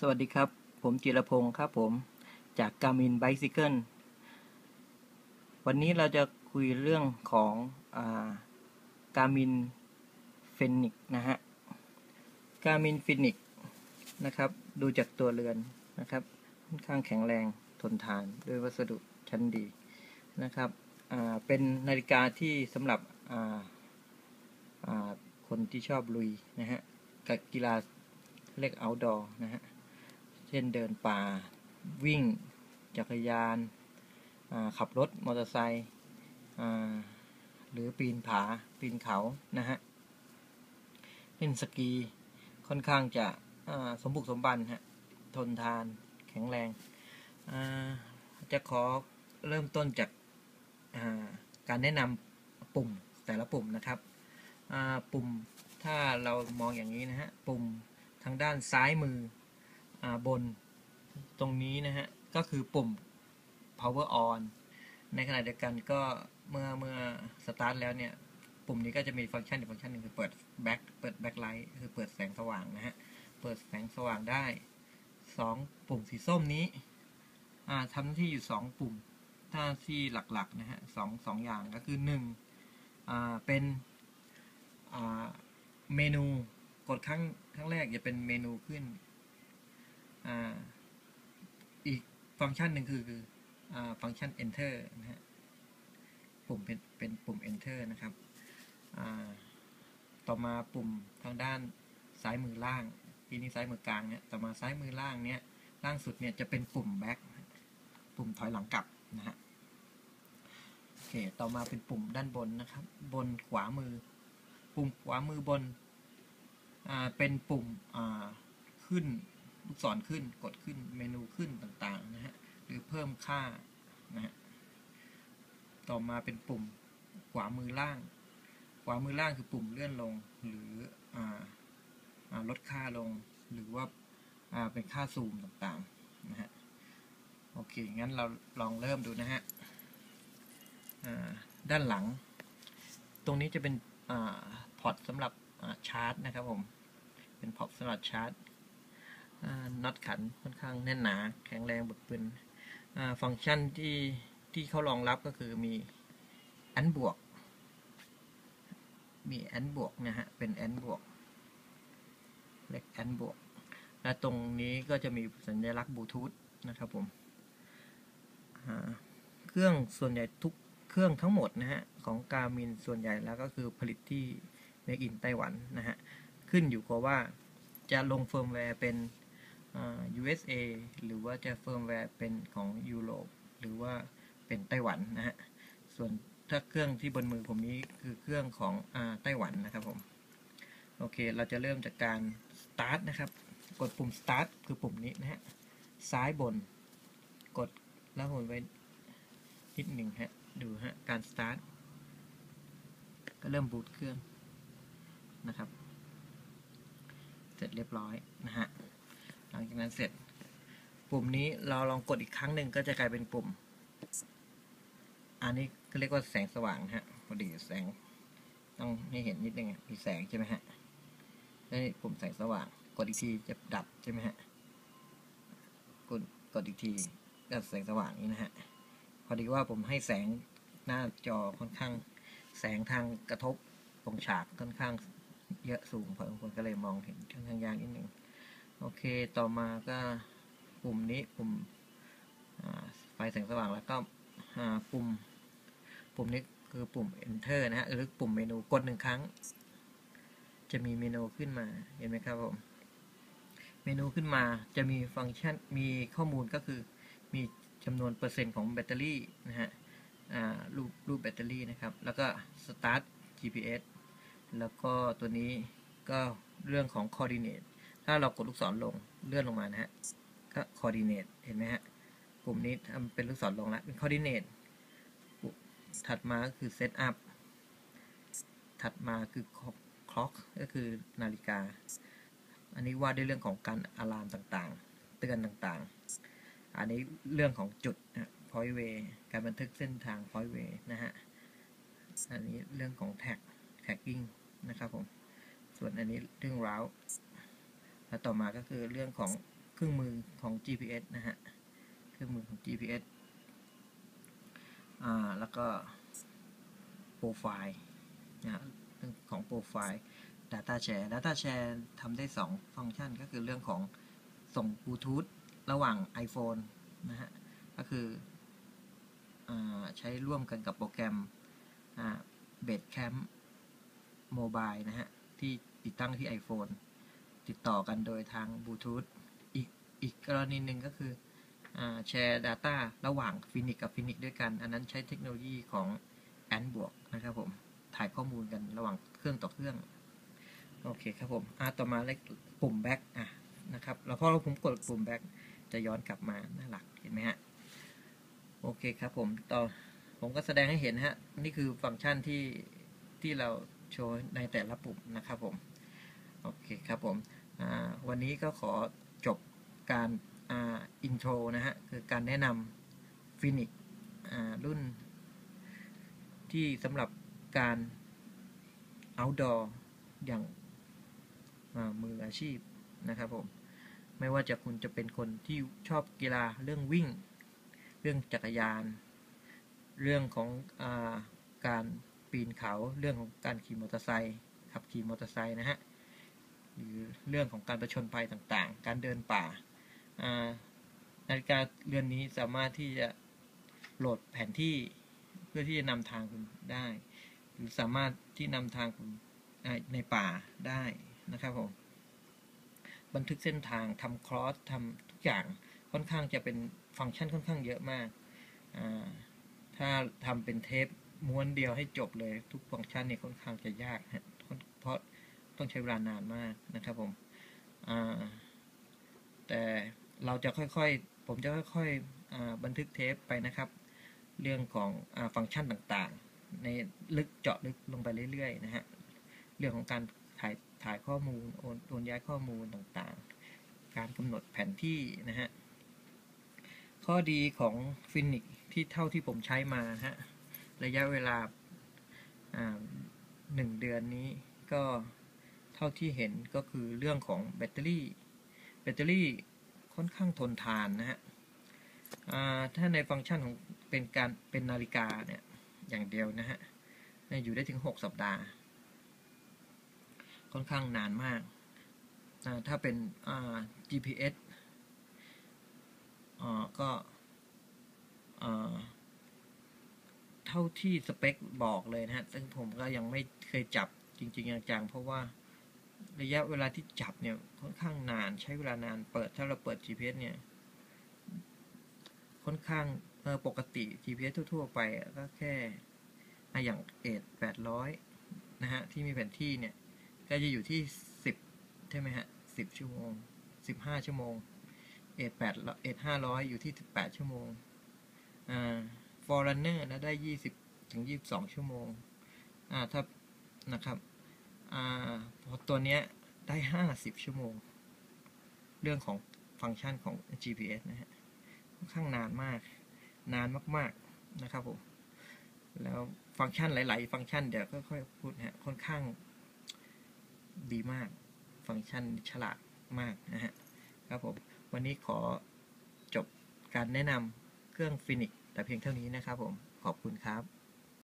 สวัสดีครับ ผมจิรพงศ์ครับผมจาก Garmin Bicycle วันนี้เราจะคุยเรื่องของอา Garmin Fenix นะฮะ Garmin Fenix นะครับ ดูจากตัวเรือนนะครับ ค่อนข้างแข็งแรงทนทานด้วยวัสดุชั้นดีนะครับเป็นนาฬิกาที่สำหรับคนที่ชอบลุยนะฮะกับกีฬาเรียก outdoor นะฮะ ช่นเดินป่า วิ่ง จักรยาน ขับรถ มอเตอร์ไซค์หรือปีนผา ปีนเขานะฮะเล่นสกีค่อนข้างจะสมบุกสมบันฮะทนทานแข็งแรง จะขอเริ่มต้นจากการแนะนำปุ่มแต่ละปุ่มนะครับปุ่มถ้าเรามองอย่างนี้นะฮะปุ่มทางด้านซ้ายมือ บนตรงนี้นะฮะ ก็คือปุ่ม power on ในขณะเดียวกันก็เมื่อเมื่อสตาร์ทแล้วเนี่ย ปุ่มนี้ก็จะมีฟังก์ชันอีกฟังก์ชันหนึ่งคือเปิดแบ็คเปิดแบ็คไลท์คือเปิดแสงสว่างนะฮะ เปิดแสงสว่างได้ 2 ปุ่มสีส้มนี้ทำหน้าที่อยู่ 2 ปุ่มถ้าที่หลักๆนะฮะสองสองอย่างก็คือ1เป็นเมนูกดครั้งครั้งแรกจะเป็นเมนูขึ้น อีกฟังก์ชันหนึ่งคือฟังก์ชัน enter นะฮะปุ่มเป็นเป็นปุ่ม enter นะครับ ต่อมาปุ่มทางด้านซ้ายมือล่างทีนี้ซ้ายมือกลางเนี่ยต่อมาซ้ายมือล่างเนี่ยล่างสุดเนี่ยจะเป็นปุ่ม back ปุ่มถอยหลังกลับนะฮะโอเคต่อมาเป็นปุ่มด้านบนนะครับ บนขวามือ ปุ่มขวามือบนอเป็นปุ่มขึ้น ลูกศรขึ้นกดขึ้นเมนูขึ้นต่างๆนะฮะหรือเพิ่มค่านะฮะต่อมาเป็นปุ่มขวามือล่าง ขวามือล่างคือปุ่มเลื่อนลงหรืออลดค่าลงหรือว่าเป็นค่าซูมต่างๆนะฮะโอเค งั้นเราลองเริ่มดูนะฮะด้านหลัง ตรงนี้จะเป็นพอร์ตสำหรับชาร์จนะครับผม เป็นพอร์ตสำหรับชาร์จ น็อตขันค่อนข้างแน่นหนา แข็งแรงบึกบึนฟังก์ชันที่ที่เขารองรับก็คือมีแอนบวก มีแอนบวกนะฮะ เป็นแอนบวกเล็กแอนบวก และตรงนี้ก็จะมีสัญลักษณ์บลูทูธนะครับผมเครื่องส่วนใหญ่ทุกเครื่องทั้งหมดนะฮะ ของกามินส่วนใหญ่แล้วก็คือผลิตที่เมกินไต้หวันนะฮะ ขึ้นอยู่กับว่าจะลงเฟิร์มแวร์เป็น USA หรือว่าจะเฟิร์มแวร์เป็นของยุโรปหรือว่าเป็นไต้หวันนะฮะ ส่วนถ้าเครื่องที่บนมือผมนี้คือเครื่องของอไต้หวันนะครับผม โอเค เราจะเริ่มจากการ start นะครับ กดปุ่ม start คือปุ่มนี้นะฮะ ซ้ายบน กดแล้วหมุนไปนิดหนึ่งฮะ ดูฮะ การ start ก็เริ่มบูตเครื่องนะครับ เสร็จเรียบร้อยนะฮะ ลังจากนั้นเสร็จ ปุ่มนี้เราลองกดอีกครั้งหนึ่งก็จะกลายเป็นปุ่ม อันนี้ก็เรียกว่าแสงสว่างฮะพอดีแสง ต้องให้เห็นนิดนึงมีแสงใช่ไหมฮะแล้วนี่ปุ่มแสงสว่าง กดอีกทีจะดับใช่ไหมฮะกดกดอีกทีก็แสงสว่างนี้นะฮะพอดีว่าผมให้แสงหน้าจอค่อนข้าง แสงทางกระทบตรงฉากค่อนข้างเยอะสูงพอคนก็เลยมองเห็นค่อนข้างยากนิดนึง โอเคต่อมาก็ปุ่มนี้ปุ่มไฟแสงสว่างแล้วก็ปุ่ม ปุ่มนี้คือปุ่ม enter นะฮะหรือปุ่มเมนูกดหนึ่งครั้ง จะมีเมนูขึ้นมาเห็นไหมครับผมเมนูขึ้นมาจะมีฟังก์ชันมีข้อมูลก็คือมีจำนวนเปอร์เซ็นต์ของแบตเตอรี่นะฮะรูปรูปแบตเตอรี่นะครับ แล้วก็ start GPS แล้วก็ตัวนี้ก็เรื่องของ coordinate ถ้าเรากดลูกศรลงเลื่อนลงมานะฮะก็ coordinate เห็นไหมฮะปุ่มนี้ทำเป็นลูกศรลงแล้วเป็น coordinate ถัดมาก็คือ set up ถัดมาคือ clock ก็คือนาฬิกา อันนี้ว่าด้วยเรื่องของการอะลามต่างๆ เตือนต่างๆ อันนี้เรื่องของจุด point way การบันทึกเส้นทาง point way นะฮะ อันนี้เรื่องของ tag tagging นะครับผม ส่วนอันนี้เรื่อง route และต่อมาก็คือเรื่องของเครื่องมือของ GPS นะฮะ เครื่องมือของ GPS อ่า แล้วก็โปรไฟล์นะฮะเรื่องของโปรไฟล์ Data Share Data Share ทำได้ 2 ฟังก์ชันก็คือเรื่องของส่งบลูทูธระหว่าง iPhone นะฮะ ก็คืออใช้ร่วมกันกับโปรแกรมเบดแคมโมบายนะฮะ ที่ติดตั้งที่ iPhone ติดต่อกันโดยทางบลูทูธอีกอีกกรณีหนึ่งก็คือแชร์ Data ระหว่างฟินิกกับฟินิกด้วยกัน อันนั้นใช้เทคโนโลยีของ a n บวกนะครับผม ถ่ายข้อมูลกันระหว่างเครื่องต่อเครื่อง โอเคครับผมอ่าต่อมาเลขปุ่ม back อะนะครับแล้วพอเราผมกดปุ่ม back จะย้อนกลับมาหน้าหลักเห็นไหมฮะ โอเคครับผมต่อผมก็แสดงให้เห็นฮะ นี่คือฟังก์ชันที่ที่เราโชว์ในแต่ละปุ่มนะครับผม โอเคครับผม วันนี้ก็ขอจบการอินโทรนะฮะ คือการแนะนำฟินิกรุ่น ที่สำหรับการ outdoor อย่างมืออาชีพนะครับผม ไม่ว่าจะคุณจะเป็นคนที่ชอบกีฬาเรื่องวิ่ง เรื่องจักรยาน เรื่องของอาการปีนเขา เรื่องของการขี่มอเตอร์ไซค์ขับขี่มอเตอร์ไซค์นะฮะ หรือเรื่องของการประชนภัยต่างๆ การเดินป่านาฬิกาเรือนนี้สามารถที่จะโหลดแผนที่เพื่อที่จะนำทางคุณได้ หรือสามารถที่นำทางคุณในป่าได้นะครับผมบันทึกเส้นทางทำครอสทำทุกอย่างค่อนข้างจะเป็นฟังก์ชันค่อนข้างเยอะมากถ้าทำเป็นเทปม้วนเดียวให้จบเลยทุกฟังก์ชันเนี่ยค่อนข้างจะยากฮะเพราะ ต้องใช้เวลานานมากนะครับผมแต่เราจะค่อยๆ ผมจะค่อยๆบันทึกเทปไปนะครับ เรื่องของอฟังก์ชันต่างๆ ในลึกเจาะลึกลงไปเรื่อยๆนะฮะเรื่องของการถ่ายถ่ายข้อมูลโอนโอนย้ายข้อมูลต่างๆ การกำหนดแผนที่นะฮะข้อดีของฟินิกที่เท่าที่ผมใช้มาฮะระยะเวลาหนึ่งเดือนนี้ก็ เท่าที่เห็นก็คือเรื่องของแบตเตอรี่ แบตเตอรี่ค่อนข้างทนทานนะฮะถ้าในฟังก์ชันของเป็นการเป็นนาฬิกาเนี่ยอย่างเดียวนะฮะอยู่ได้ถึง 6 สัปดาห์ ค่อนข้างนานมาก ถ้าเป็น GPS ก็เท่าที่สเปคบอกเลยนะฮะ ซึ่งผมก็ยังไม่เคยจับจริง ๆ จังๆ เพราะว่า ระยะเวลาที่จับเนี่ยค่อนข้างนานใช้เวลานานเปิดถ้าเราเปิด GPS เนี่ยค่อนข้างเออปกติ GPS ทั่ว ๆ ไปก็แค่อย่างเอทแปดร้อยนะฮะ ที่มีแผนที่เนี่ย ก็จะอยู่ที่สิบใช่ไหมฮะสิบชั่วโมงสิบห้าชั่วโมงเอทแปดเอทห้าร้อยอยู่ที่สิบแปดชั่วโมงอ่าฟอร์เรนเนอร์นะได้ยี่สิบถึงยี่สิบสองชั่วโมงอ่าถ้านะครับ อ่าพอตัวเนี้ยได้ห้าสิบชั่วโมง เรื่องของฟังก์ชันของ GPS นะฮะค่อนข้างนานมาก นานมาก ๆ นะครับผม แล้วฟังก์ชันหลาย ๆ ฟังก์ชันเดี๋ยวค่อยๆพูดฮะค่อนข้างดีมาก ฟังก์ชันฉลาดมากนะฮะครับผม วันนี้ขอจบการแนะนำเครื่องฟินิกแต่เพียงเท่านี้นะครับผม ขอบคุณครับ